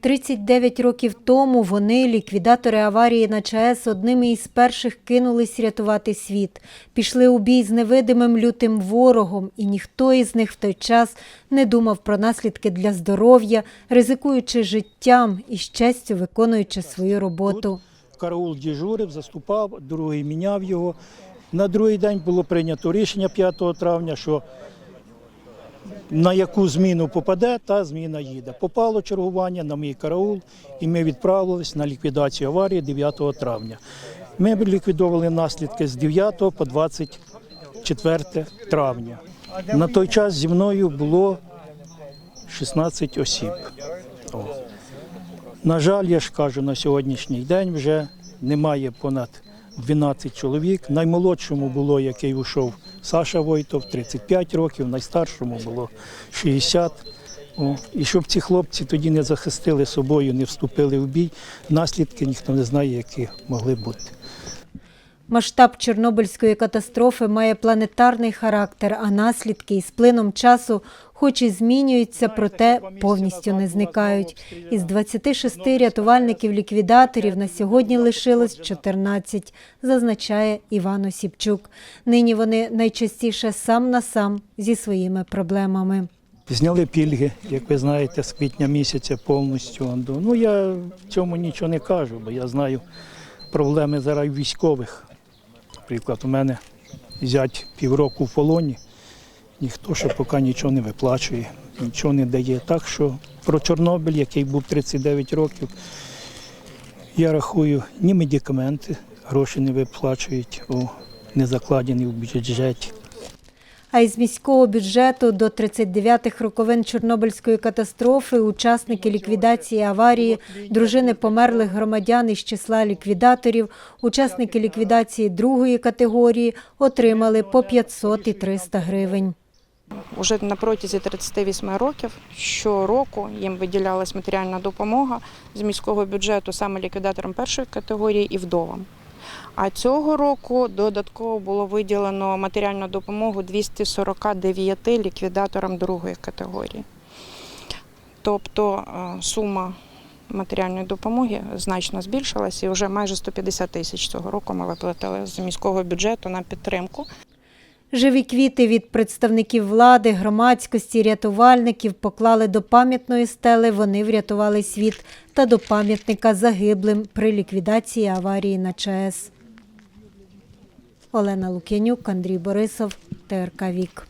39 років тому вони, ліквідатори аварії на ЧАЕС, одними із перших кинулись рятувати світ. Пішли у бій з невидимим лютим ворогом, і ніхто із них в той час не думав про наслідки для здоров'я, ризикуючи життям і з честю виконуючи свою роботу. Караул дежурив, заступав, другий міняв його. На другий день було прийнято рішення 5 травня, що на яку зміну попаде, та зміна їде. Попало чергування на мій караул, і ми відправились на ліквідацію аварії 9 травня. Ми ліквідовували наслідки з 9 по 24 травня. На той час зі мною було 16 осіб. О. На жаль, я ж кажу, на сьогоднішній день вже немає понад 12 чоловік. Наймолодшому було, який ушов Саша Войтов, 35 років, найстаршому було 60. О, і щоб ці хлопці тоді не захистили собою, не вступили в бій, наслідки ніхто не знає, які могли бути. Масштаб Чорнобильської катастрофи має планетарний характер, а наслідки із плином часу, хоч і змінюються, проте повністю не зникають. Із 26 рятувальників-ліквідаторів на сьогодні лишилось 14, зазначає Іван Осіпчук. Нині вони найчастіше сам на сам зі своїми проблемами. Зняли пільги, як ви знаєте, з квітня місяця повністю. Ну я в цьому нічого не кажу, бо я знаю проблеми зараз військових. Наприклад, у мене зять півроку в полоні, ніхто ще поки нічого не виплачує, нічого не дає. Так що про Чорнобиль, який був 39 років, я рахую, ні медикаменти, гроші не виплачують, не закладені в бюджеті. А із міського бюджету до 39-х роковин Чорнобильської катастрофи учасники ліквідації аварії, дружини померлих громадян із числа ліквідаторів, учасники ліквідації другої категорії отримали по 500 і 300 гривень. Уже на протязі 38 років щороку їм виділялась матеріальна допомога з міського бюджету саме ліквідаторам першої категорії і вдовам. А цього року додатково було виділено матеріальну допомогу 249 ліквідаторам другої категорії. Тобто е, сума матеріальної допомоги значно збільшилась і вже майже 150 тисяч цього року ми виплатили з міського бюджету на підтримку. Живі квіти від представників влади, громадськості, рятувальників поклали до пам'ятної стели «Вони врятували світ» та до пам'ятника загиблим при ліквідації аварії на ЧАЕС. Олена Лук'янюк, Андрій Борисов, ТРК Вік.